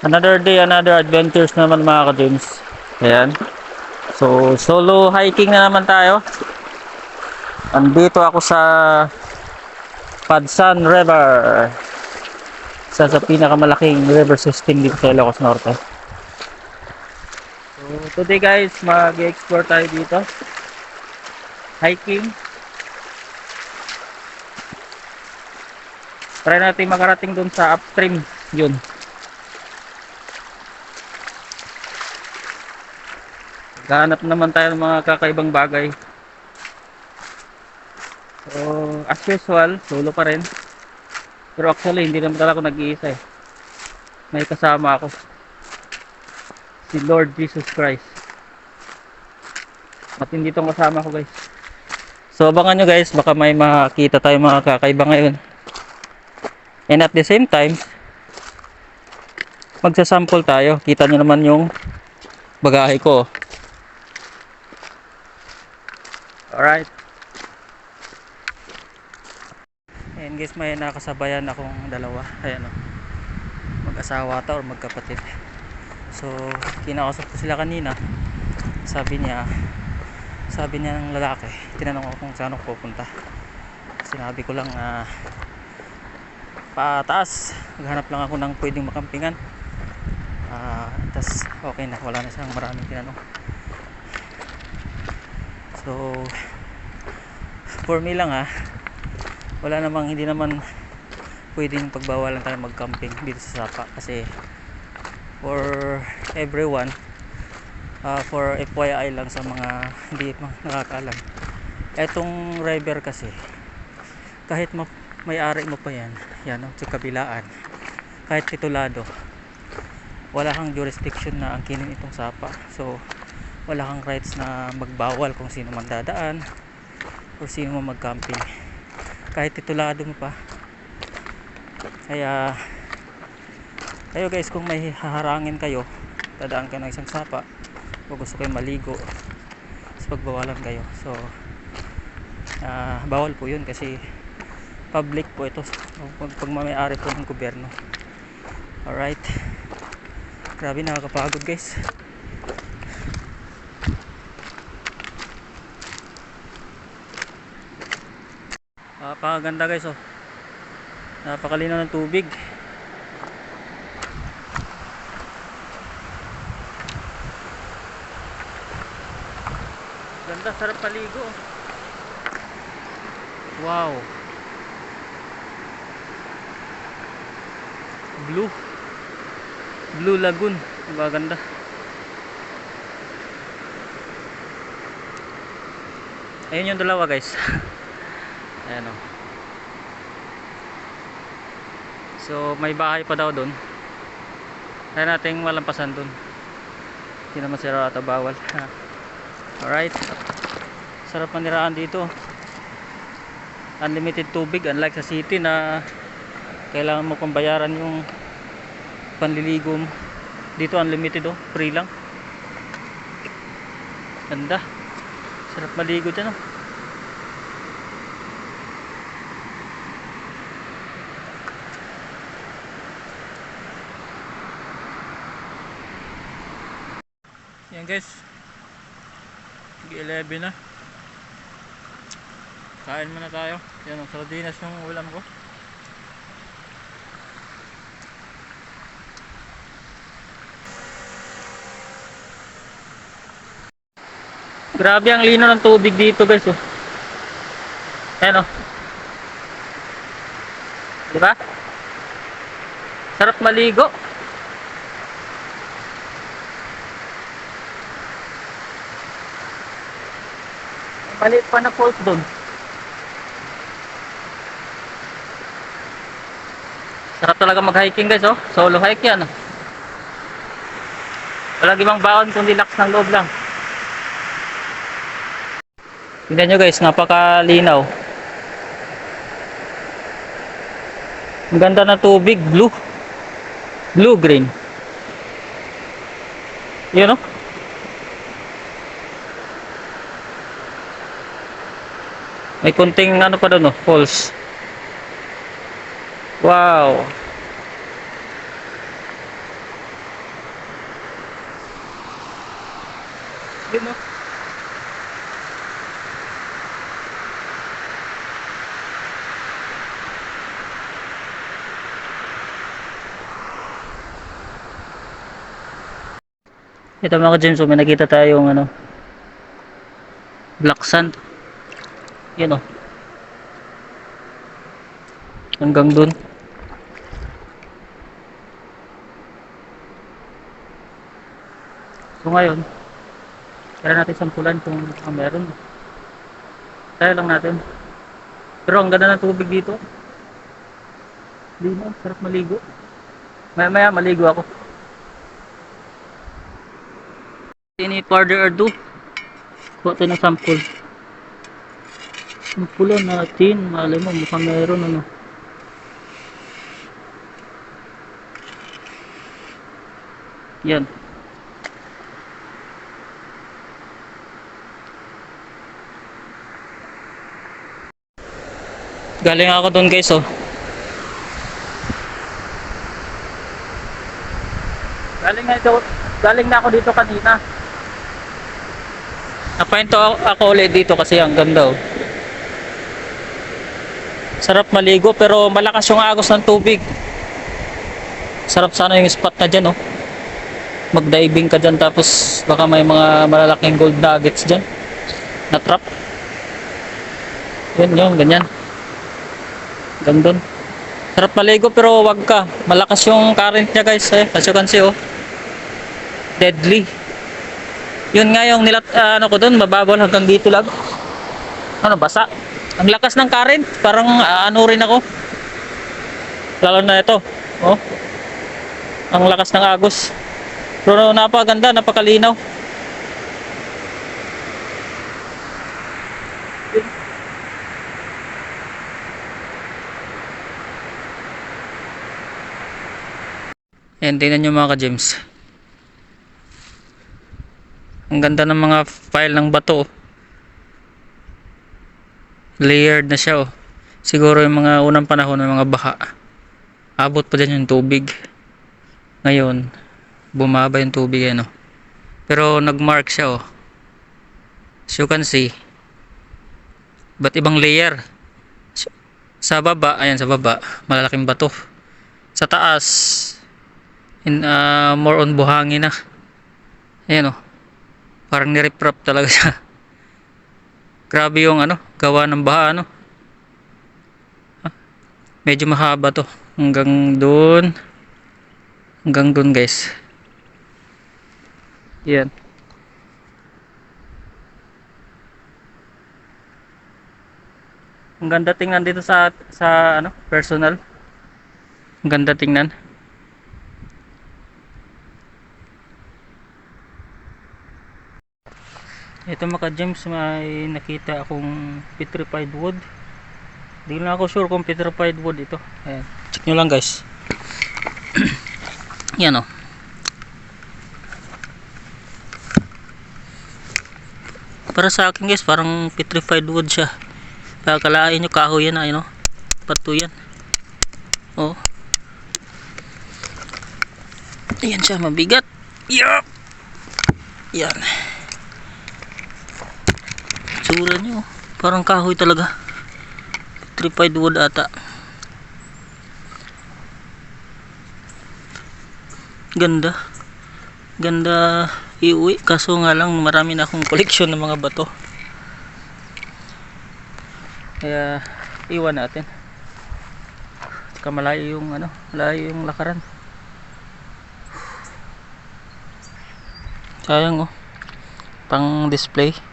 Another day, another adventures naman mga ka-James. Ayan. So, solo hiking na naman tayo. Andito ako sa Padsan River. Isa sa pinakamalaking river system dito sa Ilocos Norte. So, today guys, mag-explore tayo dito. Hiking. Try natin makarating dun sa upstream. Yun. Gahanap naman tayo ng mga kakaibang bagay. So, as usual, solo pa rin. Pero actually, hindi naman talaga ako nag-iisa eh. May kasama ako. Si Lord Jesus Christ. Matindi tong kasama ko guys. So, abangan nyo guys, baka may makita tayo mga kakaiba ngayon. And at the same time, magsasample tayo. Kita nyo naman yung bagahe ko. Alright. Ayan guys, may nakasabayan akong dalawa. Ayan o. Mag-asawa ata or magkapatid. So, kinakausap ko sila kanina. Sabi niya, sabi niya ng lalaki, tinanong ko kung saan ako pupunta. Sinabi ko lang na pataas. Naghanap lang ako ng pwedeng makampingan. Ah, tas okay na, wala na siyang maraming tinanong. So, for me lang ah, wala namang, hindi naman pwedeng pagbawalan tayo mag-camping dito sa Sapa. Kasi for everyone uh, for FYI lang sa mga hindi nakakaalam. Etong river kasi kahit ma- may-ari mo pa yan yan oh, sa kabilaan kahit titulado wala kang jurisdiction na angkinin itong sapa. So wala kang rights na magbawal kung sino man dadaan o sino man mag-camping. Kahit titulado mo pa. Kaya kayo guys kung may haharangin kayo dadaan kayo ng isang sapa o gusto kayo maligo sa pagbawalan kayo. So ah, bawal po yun kasi public po ito. Pag, pag may-ari po ng gobyerno. Alright. Grabe nakakapagod guys napakaganda guys oh. Napakalinaw ng tubig. Ganda sarap paligo oh. wow. Blue. Blue lagoon. Maganda ayun yung dalawa guys ayan o so may bahay pa daw doon kaya nating malampasan doon hindi naman sira ata bawal. Alright. Sarap maniraan dito. Unlimited tubig unlike sa city na kailangan mo pang bayaran yung panliligo mo. Dito unlimited oh. Free lang. Ganda. Sarap maligo dyan oh guys. 11 na. Kain muna tayo. Yan ang sardinas yung ulam ko. Grabe ang lino ng tubig dito guys oh. yan oh. Diba sarap maligo maliit pa na falls doon sarap talaga mag hiking guys oh. Solo hike yan. Walang ibang baon kundi lakas ng loob lang. Tignan nyo guys napakalinaw. Ang ganda ng tubig blue. Blue green. Yun oh May kunting ano pa doon, oh, holes. Wow. Ito mga ka-James, may nakita tayong ano, black sand. Yan o. Hanggang dun. So ngayon, kaya natin sampulan kung uh, meron. Kaya lang natin. Pero ang ganda ng tubig dito. Lino, sarap maligo. Maya maya maligo ako. Any further ado, kuha tayo ng sample. Sampulan natin, malay mo mukhang meron ano. Yan. Galing ako doon guys oh. Galing na ito, galing na ako dito kanina. Napahinto ako ulit dito kasi ang ganda oh. Sarap maligo pero malakas yung agos ng tubig. Sarap sana yung spot na dyan oh. Mag-diving ka dyan tapos baka may mga malalaking gold nuggets dyan. Na trap. Yun yun, ganyan. Gandun. Sarap maligo pero wag ka. Malakas yung current niya guys eh. As you can see oh. Deadly. Yun nga yung nilat ah, ano ko doon, mababaw hanggang dito lang. Ano basa? Ang lakas ng current, parang ah, ano rin ako. Lalo na ito. Oh. Ang lakas ng agos. Pero napakaganda, napakalinaw. Yan, tingnan nyo mga ka-gems. Ang ganda ng mga file ng bato. Oh. Layered na siya oh. Siguro yung mga unang panahon ng mga baha. Abot pa dyan yung tubig. Ngayon, bumaba yung tubig ano. Pero nagmark siya oh. As you can see. Ba't ibang layer? Sa baba, ayan sa baba, malalaking bato. Sa taas, in uh, more on buhangin na ayan o parang niriprap talaga siya grabe yung ano gawa ng baha ano. Medyo mahaba to. Hanggang doon hanggang doon guys. Yan. Ang ganda tingnan dito sa sa ano personal. Ang ganda tingnan Ito mga gems may nakita akong petrified wood. Hindi na ako sure kung petrified wood ito. Ayan. Check nyo lang guys. Yan o. Para sa akin guys, parang petrified wood siya. Pagkalain nyo kahoy yan, ayun o. Pato yan. Oh. Ayan siya, mabigat. Yup! Yan tsura nyo parang kahoy talaga. Petrified wood ata. Ganda. Ganda iuwi. Kaso nga lang marami na akong koleksyon ng mga bato. Kaya iwan natin. Kamalayo yung ano malayo yung lakaran. Sayang oh. Pang display